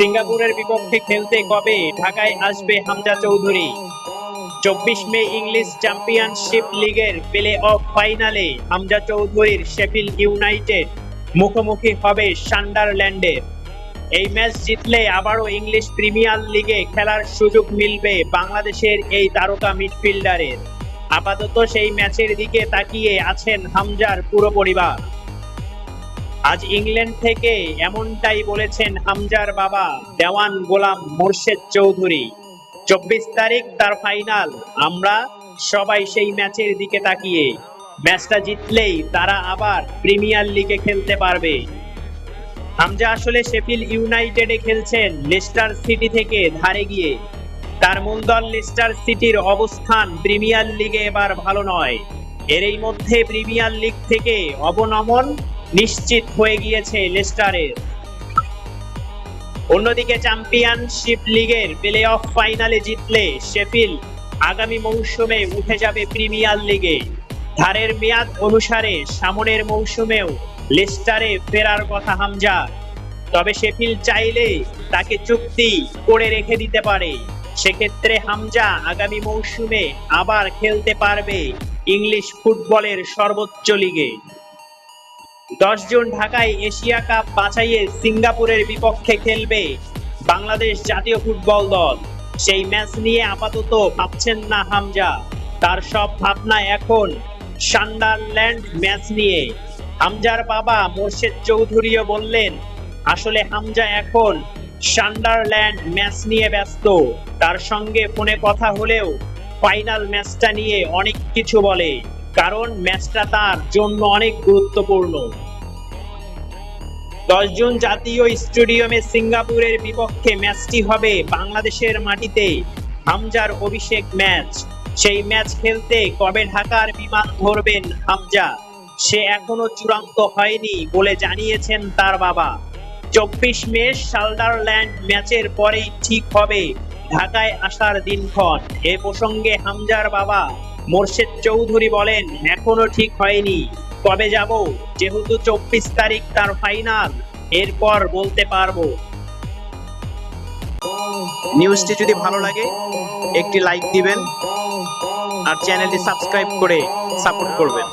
সিঙ্গাপুরের বিপক্ষে খেলতে কবে ঢাকায় আসবে হামজা চৌধুরী? চব্বিশ মে ইংলিশ চ্যাম্পিয়নশিপ লিগের প্লে অফ ফাইনালে হামজা চৌধুরীর শেফিল ইউনাইটেড মুখোমুখি হবে সান্ডারল্যান্ডের এই ম্যাচ জিতলে আবারও ইংলিশ প্রিমিয়ার লিগে খেলার সুযোগ মিলবে বাংলাদেশের এই তারকা মিডফিল্ডারের। আপাতত সেই ম্যাচের দিকে তাকিয়ে আছেন হামজার পুরো পরিবার। আজ ইংল্যান্ড থেকে এমনটাই বলেছেন হামজার বাবা, দেওয়ান গোলাম মোর্শেদ চৌধুরী। চব্বিশ তারিখ তার ফাইনাল আমরা সবাই সেই ম্যাচের দিকে তাকিয়ে, ম্যাচটা জিতলেই তারা আবার প্রিমিয়ার লিগে খেলতে পারবে। হামজা আসলে শেফিল ইউনাইটেডে খেলছেন লেস্টার সিটি থেকে ধারে গিয়ে। তার মূল দল লেস্টার সিটির অবস্থান প্রিমিয়ার লিগে এবার ভালো নয়। এরই মধ্যে প্রিমিয়ার লিগ থেকে অবনমন নিশ্চিত হয়ে গিয়েছে লেস্টারের। অন্যদিকে চ্যাম্পিয়নশিপ লিগের প্লে অফ ফাইনালে জিতলে শেফিল আগামী মৌসুমে উঠে যাবে প্রিমিয়ার লিগে। ধারের মেয়াদ অনুসারে সামনের মৌসুমেও লেস্টারে ফেরার কথা হামজা। তবে শেফিল চাইলে তাকে চুক্তি করে রেখে দিতে পারে। সেক্ষেত্রে হামজা আগামী মৌসুমে আবার খেলতে পারবে ইংলিশ ফুটবলের সর্বোচ্চ লিগে। দশ জন ঢাকায় এশিয়া কাপ বাছাইয়ে সিঙ্গাপুরের বিপক্ষে খেলবে বাংলাদেশ জাতীয় ফুটবল দল। সেই ম্যাচ নিয়ে আপাতত ভাবছেন না হামজা। তার সব ভাবনা এখন সান্ডারল্যান্ড ম্যাচ নিয়ে। হামজার বাবা মোর্শেদ চৌধুরীও বললেন, আসলে হামজা এখন সান্ডারল্যান্ড ম্যাচ নিয়ে ব্যস্ত। তার সঙ্গে ফোনে কথা হলেও ফাইনাল ম্যাচটা নিয়ে অনেক কিছু বলে। কারণ ম্যাচটা তার জন্য অনেক গুরুত্বপূর্ণ। দশ জুন জাতীয় স্টেডিয়ামে সিঙ্গাপুরের বিপক্ষে ম্যাচটি হবে বাংলাদেশের মাটিতে। হামজার অভিষেক ম্যাচ। সেই ম্যাচ খেলতে কবে ঢাকার বিমান ধরবেন হামজা? সে এখনও চূড়ান্ত হয়নি বলে জানিয়েছেন তার বাবা। চব্বিশ মে সাল্ডারল্যান্ড ম্যাচের পরেই ঠিক হবে ঢাকায় আসার দিনক্ষণ। এ প্রসঙ্গে হামজার বাবা মোর্শেদ চৌধুরী বলেন, এখনও ঠিক হয়নি। কবে যাব? যেহেতু চব্বিশ তারিখ তার ফাইনাল এরপর বলতে পারব। নিউজটি যদি ভালো লাগে, একটি লাইক দিবেন, আর চ্যানেলটি সাবস্ক্রাইব করে সাপোর্ট করবেন।